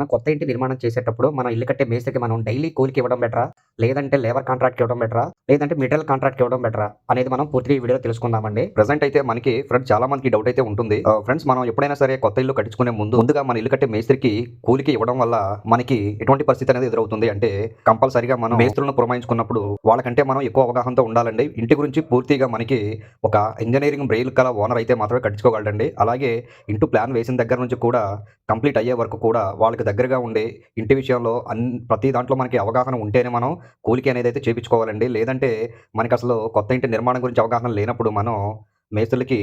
మన కొత్త ఇంటి నిర్మాణం చేసేటప్పుడు మనం ఇల్లు కట్టే మేస్త్రికి మనం డైలీ కూలికి ఇవ్వడం బెటరా? లేదంటే లేబర్ కాంట్రాక్ట్ ఇవ్వడం బెటరా? లేదంటే మెటీరియల్ కాంట్రాక్ట్ ఇవ్వడం బెటరా? అనేది మనం పూర్తిగా ఈ వీడియో తెలుసుకుందామండి. ప్రెసెంట్ అయితే మనకి ఫ్రెండ్స్ చాలా మందికి డౌట్ అయితే ఉంటుంది. Uh, ఫ్రెండ్స్ మనం ఎప్పుడైనా సరే కొత్త ఇల్లు కట్టించుకునే ముందు ముందుగా మన ఇల్లు కట్టే మేస్త్రికి కూలికి ఇవ్వడం వల్ల మనకి ఎటువంటి పరిస్థితి అనేది ఎదురవుతుంది అంటే కంపల్సరిగా మనం మేస్త్రులను పురమాయించుకున్నప్పుడు వాళ్ళకంటే మనం ఎక్కువ అవగాహనతో ఉండాలండి. ఇంటి గురించి పూర్తిగా మనకి ఒక ఇంజనీరింగ్ బ్రెయిల్ కల ఓనర్ అయితే మాత్రమే కట్టించుకోగలండి అలాగే ఇంటూ ప్లాన్ వేసిన దగ్గర నుంచి కూడా కంప్లీట్ అయ్యే వరకు కూడా వాళ్ళకి దగ్గరగా ఉండే ఇంటి విషయంలో అన్ ప్రతి దాంట్లో మనకి అవగాహన ఉంటేనే మనం కూలికి అనేది అయితే చేపించుకోవాలండి. లేదంటే మనకి అసలు కొత్త ఇంటి నిర్మాణం గురించి అవగాహన లేనప్పుడు మనం మేస్త్రులకి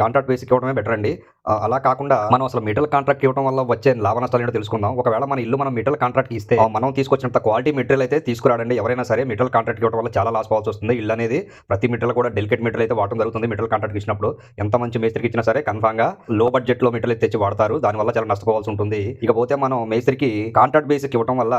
కాంట్రాక్ట్ బేసిక్ ఇవ్వడమే బెటర్ అండి అలా కాకుండా మనం అసలు మెటీరియల్ కాంట్రాక్ట్ ఇవ్వడం వల్ల వచ్చే లాభ నష్టాలు ఏంటో తెలుసుకుందాం. ఒకవేళ మన ఇల్లు మనం మెటీరియల్ కాంట్రాక్ట్ ఇస్తే మనం తీసుకొచ్చినంత క్వాలిటీ మెటీరియల్ అయితే తీసుకురాడండి. ఎవరైనా సరే మెటీరియల్ కాంట్రాక్ట్ ఇవ్వడం వల్ల చాలా లాస్ పోవాల్సి వస్తుంది. ఇల్లు అనేది ప్రతి మెటీరియల్ కూడా డెలికేట్ మెటీరియల్ అయితే వాడటం జరుగుతుంది మెటీరియల్ కాంట్రాక్ట్ ఇచ్చినప్పుడు. ఎంత మంచి మేస్త్రికి ఇచ్చినా సరే కన్ఫామ్గా లో బడ్జెట్లో మెటీరియల్ తెచ్చి వాడతారు. దానివల్ల చాలా నష్టపోవాల్సి ఉంటుంది. ఇకపోతే మనం మేస్త్రికి కాంట్రాక్ట్ బేసిక్ ఇవ్వడం వల్ల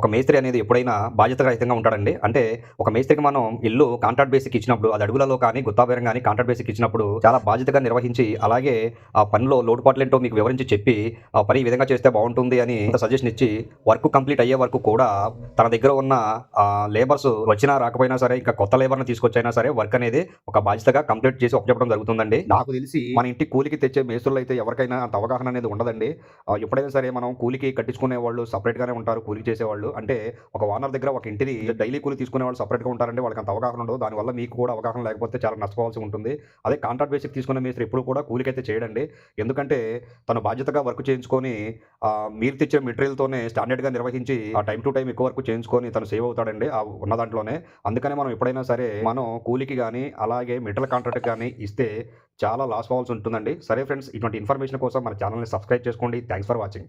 ఒక మేస్త్రి అనేది ఎప్పుడైనా బాధ్యత రహితంగా ఉంటాడండి. అంటే ఒక మేస్త్రికి మనం ఇల్లు కాంట్రాక్ట్ బేసిక్ ఇచ్చినప్పుడు అది అడుగులలో కానీ గుత్తాబేరం కానీ కాంట్రాక్ట్ బేసిక్ ఇచ్చినప్పుడు చాలా బాధ్యతగా నిర్వహించి అలాగే ఆ పనిలో లోటుపాట్లు ఏంటో మీకు వివరించి చెప్పి ఆ పని ఈ విధంగా చేస్తే బాగుంటుంది అని సజెషన్ ఇచ్చి వర్క్ కంప్లీట్ అయ్యే వరకు కూడా తన దగ్గర ఉన్న లేబర్స్ వచ్చినా రాకపోయినా సరే ఇంకా కొత్త లేబర్ని తీసుకొచ్చైనా సరే వర్క్ అనేది ఒక బాధ్యతగా కంప్లీట్ చేసి ఒప్పచెప్పడం జరుగుతుందండి. నాకు తెలిసి మన ఇంటి కూలికి తెచ్చే మేస్తులు అయితే ఎవరికైనా అంత అవగాహన అనేది ఉండదండి. ఎప్పుడైనా సరే మనం కూలికి కట్టించుకునే వాళ్ళు separate గానే ఉంటారు కూలికి చేసేవాళ్ళు. అంటే ఒక ఓనర్ దగ్గర ఒక ఇంటిని డైలీ కూలి తీసుకునే వాళ్ళు సపరేట్గా ఉంటారండి వాళ్ళకి అంత అవగాహన ఉండదు. దానివల్ల మీకు కూడా అవగాహన లేకపోతే చాలా నష్టపోవాల్సి ఉంటుంది. అదే కాంట్రాక్ట్ బేసిక్ తీసుకునే మేస్త్రి ఎప్పుడు కూడా కూలికి అయితే చేయడండి. ఎందుకంటే తను బాధ్యతగా వర్క్ చేయించుకొని మీరు తెచ్చే మెటీరియల్తోనే స్టాండర్డ్గా నిర్వహించి ఆ టైం టు టైం ఎక్కువ వర్క్ చేయించుకొని తను సేవ్ అవుతాడండి ఆ ఉన్న దాంట్లోనే. అందుకనే మనం ఎప్పుడైనా సరే మనం కూలికి కానీ అలాగే మెటీరియల్ కాంట్రాక్ట్ కానీ ఇస్తే చాలా లాస్ అవ్వాల్సి ఉంటుందండి. సరే ఫ్రెండ్స్ ఇటువంటి ఇన్ఫర్మేషన్ కోసం మన ఛానల్ని సబ్స్క్రైబ్ చేసుకోండి. Thanks for watching.